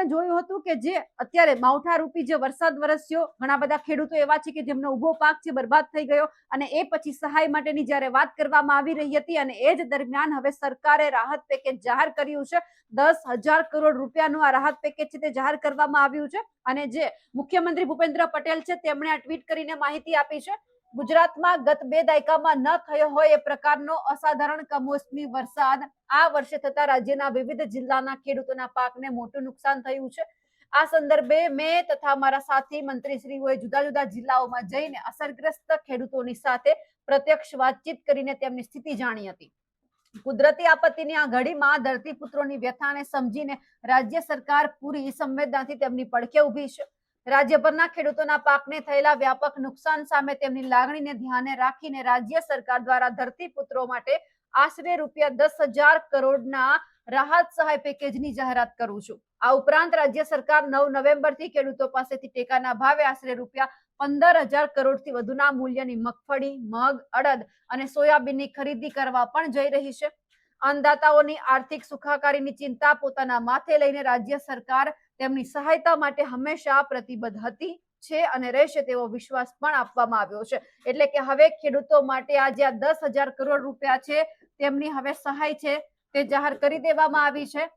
આપણે જોયું હતું કે જે અત્યારે માવઠા રૂપી જે વરસાદ વરસ્યો, ઘણા બધા ખેડૂતો એવા છે કે જેમનો ઊભો પાક છે બરબાદ થઈ ગયો અને એ પછી સહાય માટેની જ્યારે વાત કરવામાં આવી રહી હતી અને એ જ દરમિયાન હવે સરકારે રાહત પેકેજ જાહેર કર્યું છે. દસ હજાર કરોડ રૂપિયાનું આ રાહત પેકેજ છે તે જાહેર કરવામાં આવ્યું છે અને જે મુખ્યમંત્રી ભૂપેન્દ્ર પટેલ છે તેમણે આ ટ્વીટ કરીને માહિતી આપી છે. ગુજરાતમાં ગત બે દાયકામાં ન થયો હોય એ પ્રકારનો અસાધારણ કમોસમી વરસાદ આ વર્ષે થતા રાજ્યના વિવિધ જિલ્લાના ખેડૂતોના પાકને મોટું નુકસાન થયું છે. આ સંદર્ભે મેં તથા મારા સાથી મંત્રીશ્રીઓએ જુદા જુદા જિલ્લાઓમાં જઈને અસરગ્રસ્ત ખેડૂતોની સાથે પ્રત્યક્ષ વાતચીત કરીને તેમની સ્થિતિ જાણી હતી. કુદરતી આપત્તિની આ ઘડીમાં ધરતીપુત્રોની વ્યથાને સમજીને રાજ્ય સરકાર પૂરી સંવેદનાથી તેમની પડખે ઊભી છે. રાજ્યભરના ખેડૂતોના પાકને થયેલા વ્યાપક નુકસાન સામે તેમની લાગણીને ધ્યાને રાખીને રાજ્ય સરકાર દ્વારા ધરતીપુત્રો માટે આશરે રૂપિયા દસ હજાર કરોડના રાહત સહાય પેકેજની જાહેરાત કરું છું. આ ઉપરાંત રાજ્ય સરકાર નવ નવેમ્બરથી ખેડૂતો પાસેથી ટેકાના ભાવે આશરે રૂપિયા પંદર હજાર કરોડથી વધુના મૂલ્યની મગફળી, મગ, અડદ અને સોયાબીનની ખરીદી કરવા પણ જઈ રહી છે. અન્નદાતાઓની આર્થિક સુખાકારીની ચિંતા પોતાના માથે લઈને રાજ્ય સરકાર તેમની સહાયતા માટે હંમેશા પ્રતિબદ્ધ હતી છે અને રહેશે તેવો વિશ્વાસ પણ આપવામાં આવ્યો છે. એટલે કે હવે ખેડૂતો માટે આ જે દસ હજાર કરોડ રૂપિયા છે, તેમની હવે સહાય છે તે જાહેર કરી દેવામાં આવી છે.